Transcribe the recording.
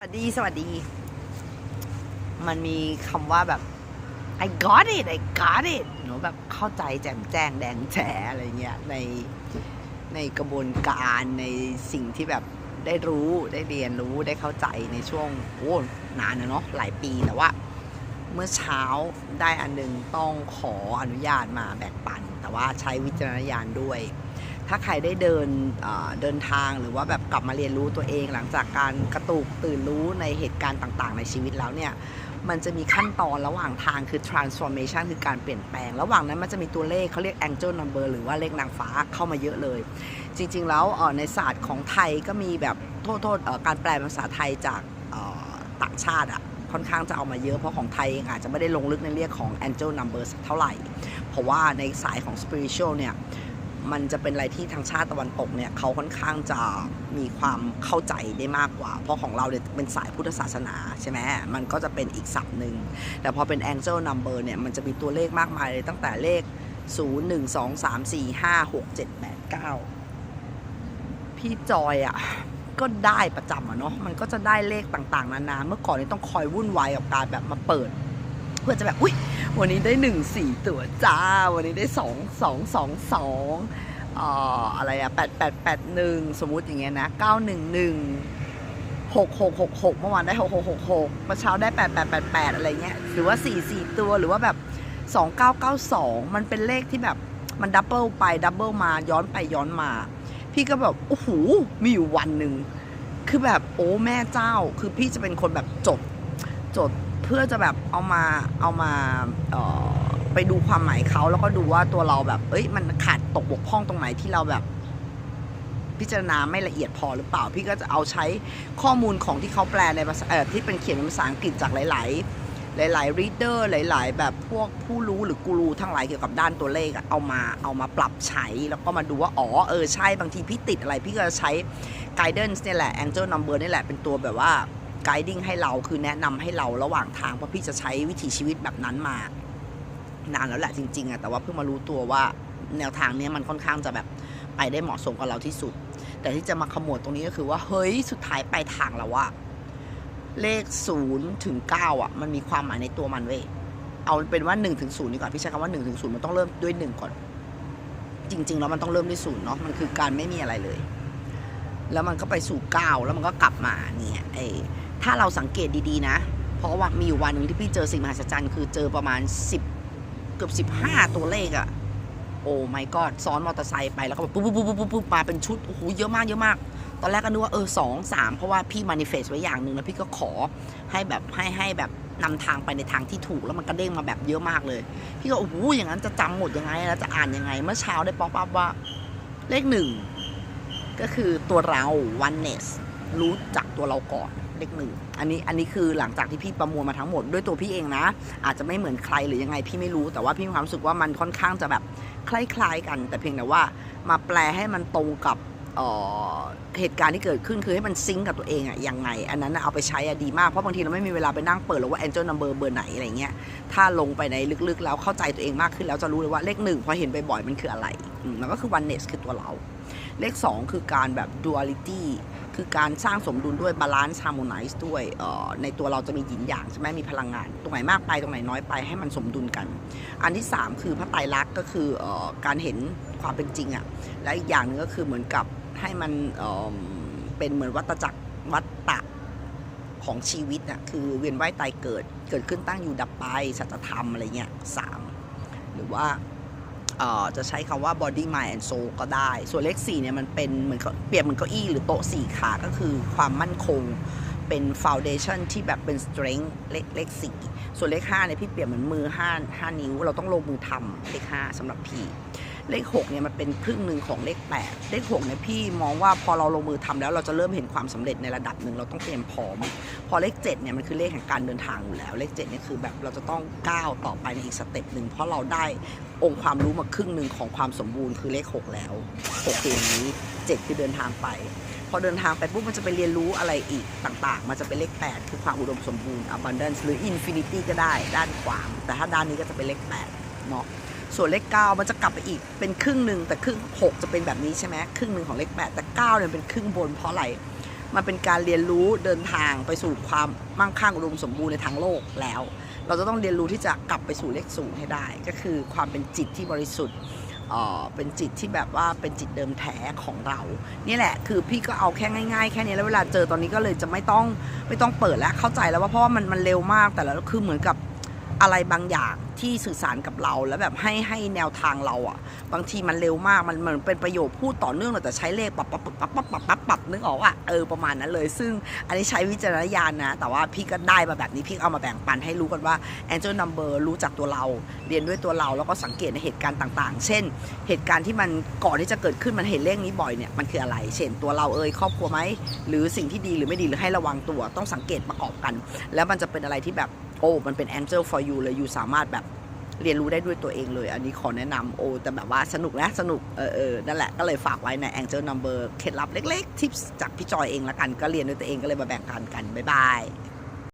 สวัสดี สวัสดี มันมีคำว่าแบบ I got it I got it หนูแบบเข้าใจแจ่มแจ้งแดงแฉอะไรเงี้ยในในกระบวนการในสิ่งที่แบบได้รู้ได้เรียนรู้ได้เข้าใจในช่วงโอ้นานนะเนาะหลายปีแต่ว่า เมื่อเช้าได้อันหนึงต้องขออนุญาตมาแบ่งปัน แต่ว่าใช้วิจารณญาณด้วย ถ้าใครได้เดินเดินทางหรือว่าแบบกลับมาเรียนรู้ตัวเอง หลังจากการกระตุกตื่นรู้ในเหตุการณ์ต่าง ๆ ในชีวิตแล้วเนี่ยมันจะมีขั้นตอนระหว่างทางคือ transformation คือการเปลี่ยนแปลง ระหว่างนั้นมันจะมีตัวเลขเขาเรียก angel number หรือว่าเลขนางฟ้าเข้ามาเยอะเลย จริง ๆ แล้วในศาสตร์ของไทยก็มีแบบโทษโทษการแปลภาษาไทยจากต่างชาติอะค่อนข้างจะเอามาเยอะเพราะของไทยเองอาจจะไม่ได้ลงลึกในเรื่องของ angel number เท่าไหร่ เพราะว่าในสายของ spiritual เนี่ย มันจะเป็นอะไรที่ทางชาติตะวันตกเนี่ยเขาค่อนข้างจะมีความเข้าใจได้มากกว่า เพราะของเราเนี่ยเป็นสายพุทธศาสนาใช่ไหมมันก็จะเป็นอีกศัพท์หนึ่งแต่พอเป็น angel number เนี่ยมันจะมีตัวเลขมากมายเลยตั้งแต่เลข 0 1 2 3 4 5 6 7 8 9 พี่จอยอะ่ะก็ได้ประจำอะเนาะมันก็จะได้เลขต่างๆ นานาเมื่อก่อนนี่ต้องคอยวุ่นวายกับการแบบมาเปิด เพื่อจะแบบอุ้ย วันนี้ได้หนึ่งสี่ตัวจ้า วันนี้ได้สองสองสองสองเอ่ออะไรอะแปดแปดแปดหนึ่งสมมุติอย่างเงี้ยนะเก้าหนึ่งหนึ่งหกหกหกหกเมื่อวานได้หกหกหกหกเมื่อเช้าได้แปดแปดแปดแปดอะไรเงี้ยหรือว่าสี่สี่ตัวหรือว่าแบบสองเก้าเก้าสองมันเป็นเลขที่แบบมันดับเบิลไปดับเบิลมาย้อนไปย้อนมา พี่ก็แบบโอ้โหมีอยู่วันหนึ่งคือแบบโอ้แม่เจ้า คือพี่จะเป็นคนแบบจดจด เพื่อจะแบบเอามาเอามาเออไปดูความหมายเขาแล้วก็ดูว่าตัวเราแบบ เอ้ย มันขาดตกบกพร่องตรงไหนที่เราแบบ พิจารณาไม่ละเอียดพอหรือเปล่า พี่ก็จะเอาใช้ข้อมูลของที่เขาแปลในภาษาเอ่อที่เป็นเขียนเป็นภาษาอังกฤษจากหลาย ๆหลายๆ reader หลาย ๆ แบบพวกผู้รู้หรือกูรูทั้งหลายเกี่ยวกับด้านตัวเลขเอามาเอามาปรับใช้ แล้วก็มาดูว่า อ๋อ เออ ใช่ บางทีพี่ติดอะไร พี่ก็จะใช้ guidance เนี่ยแหละ angel number นี่แหละเป็นตัวแบบว่า guiding ให้เราคือแนะนำให้เราระหว่างทางเพราะพี่จะใช้วิถีชีวิตแบบนั้นมานานแล้วแหละจริงๆอะแต่ว่าเพิ่งมารู้ตัวว่าแนวทางเนี้ยมันค่อนข้างจะแบบไปได้เหมาะสมกับเราที่สุด แต่ที่จะมาขมวดตรงนี้ก็คือว่าเฮ้ยสุดท้ายปลายทางแล้วว่าเลขศูนย์ถึงเก้าอะมันมีความหมายในตัวมันเว้ยเอาเป็นว่าหนึ่งถึงศูนย์ดีกว่าพี่ใช้คำว่าหนึ่งถึงศูนย์มันต้องเริ่มด้วยหนึ่งก่อน จริง ๆ แล้วมันต้องเริ่มด้วยศูนย์เนาะมันคือการไม่มีอะไรเลย แล้วมันก็ไปสู่เก้าแล้วมันก็กลับมาเนี่ยไอ ถ้าเราสังเกตดีๆนะ เพราะว่ามีอยู่วันหนึ่งที่พี่เจอสิ่งมหัศจรรย์คือเจอประมาณสิบเกือบสิบห้าตัวเลขอะโอ้ไม่ก็ซ้อนมอเตอร์ไซค์ไปแล้วก็แบบปุ๊บปุ๊บปุ๊บปุ๊บปุ๊บมาเป็นชุดโอ้โหเยอะมากเยอะมาก ตอนแรกก็นึกว่าเออสองสามเพราะว่าพี่มานิเฟสไว้อย่างหนึ่งแล้วพี่ก็ขอให้แบบให้ให้แบบนำทางไปในทางที่ถูกแล้วมันก็เด้งมาแบบเยอะมากเลย พี่ก็โอ้โหอย่างนั้นจะจำหมดยังไงแล้วจะอ่านยังไง เมื่อเช้าได้ป๊อปอัพว่าเลขหนึ่งก็คือตัวเรา oneness รู้จักตัวเราก่อน เลขหนึ่งอันนี้อันนี้คือหลังจากที่พี่ประมวลมาทั้งหมดด้วยตัวพี่เองนะ อาจจะไม่เหมือนใครหรือยังไงพี่ไม่รู้แต่ว่าพี่มีความรู้สึกว่ามันค่อนข้างจะแบบคล้ายๆกัน แต่เพียงแต่ว่ามาแปลให้มันตรงกับเเหตุการณ์ที่เกิดขึ้นคือให้มันซิงกับตัวเองอะยังไง อันนั้นเอาไปใช้อะดีมากเพราะบางทีเราไม่มีเวลาไปนั่งเปิดหรือว่า angel number เบอร์ไหนอะไรเงี้ยถ้าลงไปในลึกๆ แล้วเข้าใจตัวเองมากขึ้นแล้วจะรู้เลยว่าเลขหนึ่งพอเห็นบ่อยๆมันคืออะไรมแล้วก็คือ oneness คือตัวเรา เลข 2 คือการแบบ duality คือการสร้างสมดุลด้วย balance harmonize ด้วยในตัวเราจะมีหยินหยางใช่ไหมมีพลังงาน ตรงไหนมากไปตรงไหนน้อยไปให้มันสมดุลกัน อันที่ 3 คือพระไตรลักษณ์ก็คืออการเห็นความเป็นจริงอะและอีกอย่างหนึงก็คือเหมือนกับให้มันเเป็นเหมือนวัตจักรวัตตะของชีวิตอะคือเวียนว่ายตายเกิดเกิดขึ้นตั้งอยู่ดับไปสัจธรรมอะไรเงี้ยสามหรือว่า จะใช้คำว่า body mind and soul ก็ได้ ส่วนเลข4เนี่ยมันเป็นเหมือนเปรียบเหมือนเก้าอี้หรือโต๊ะสี่ขา ก็คือความมั่นคง เป็น foundation ที่แบบเป็น strength เลขเลขสี่ส่วนเลข5เนี่ยพี่เปรียบเหมือนมือ5 5นิ้ว เราต้องลงมือทำเลข5สำหรับพี่เลข6เนี่ยมันเป็นครึ่งหนึ่งของเลข 8 เลข6เนี่ยพี่มองว่าพอเราลงมือทำแล้วเราจะเริ่มเห็นความสำเร็จในระดับหนึ่งเราต้องเตรียมพร้อม พอเลข7เนี่ยมันคือเลขแห่งการเดินทางอยู่แล้ว เลข7เนี่ยคือแบบเราจะต้องก้าวต่อไปในอีกสเต็ปหนึ่งเพราะเราได้องค์ความรู้มาครึ่งหนึ่งของความสมบูรณ์คือเลข 6 แล้ว6คืออย่างนี้7คือเดินทางไป พอเดินทางไปปุ๊บมันจะไปเรียนรู้อะไรอีกต่างๆ มันจะเป็นเลข 8 คือความอุดมสมบูรณ์ abundance หรือ infinity ก็ได้ด้านขวาแต่ถ้าด้านนี้ก็จะเป็นเลข8เนาะส่วนเลข 9 มันจะกลับไปอีกเป็นครึ่งหนึ่งแต่ครึ่ง 6 จะเป็นแบบนี้ใช่ไหมครึ่งหนึ่งของเลข 8 แต่ 9เนี่ยเป็นครึ่งบนเพราะอะไรมันเป็นการเรียนรู้เดินทางไปสู่ความมั่งคั่งอุดมสมบูรณ์ในทางโลกแล้ว เราจะต้องเรียนรู้ที่จะกลับไปสู่เลขศูนย์ให้ได้ ก็คือความเป็นจิตที่บริสุทธิ์ เป็นจิตที่แบบว่าเป็นจิตเดิมแท้ของเรา นี่แหละ คือพี่ก็เอาแค่ง่ายๆ แค่นี้แล้วเวลาเจอตอนนี้ก็เลยจะไม่ต้องไม่ต้องเปิดแล้วเข้าใจแล้วว่าเพราะว่ามันมันเร็วมากแต่แล้วคือเหมือนกับ อะไรบางอย่างที่สื่อสารกับเราแล้วแบบให้ให้แนวทางเราอะ บางทีมันเร็วมากมันเหมือนเป็นประโยคพูดต่อเนื่องแต่ใช้เลขปับปับปับปับปับปับปับปับนึกออกอะเออประมาณนั้นเลย ซึ่งอันนี้ใช้วิจารณญาณนะ แต่ว่าพี่ก็ได้มาแบบนี้พี่เอามาแบ่งปันให้รู้กันว่า Angel Number รู้จักตัวเรา เรียนด้วยตัวเราแล้วก็สังเกตในเหตุการณ์ต่าง ๆ เช่น เหตุการณ์ที่มันก่อนที่จะเกิดขึ้นมันเห็นเลขนี้บ่อยเนี่ยมันคืออะไร เช่นตัวเราเอ่ยครอบครัวไหมหรือสิ่งที่ดีหรือไม่ดีหรือให้ระวังตัวต้องสังเกตประกอบกัน แล้วมันจะเป็นอะไรที่แบบ โอ้มันเป็น Angel for you เลยอยู่สามารถแบบเรียนรู้ได้ด้วยตัวเองเลย อันนี้ขอแนะนำโอ้แต่แบบว่าสนุกนะ สนุกเออเออนั่นแหละก็เลยฝากไว้ใน Angel Number เคล็ดลับเล็กๆ ทิปจากพี่จอยเองละกัน ก็เรียนด้วยตัวเองก็เลยมาแบ่งปันกัน บ๊ายบาย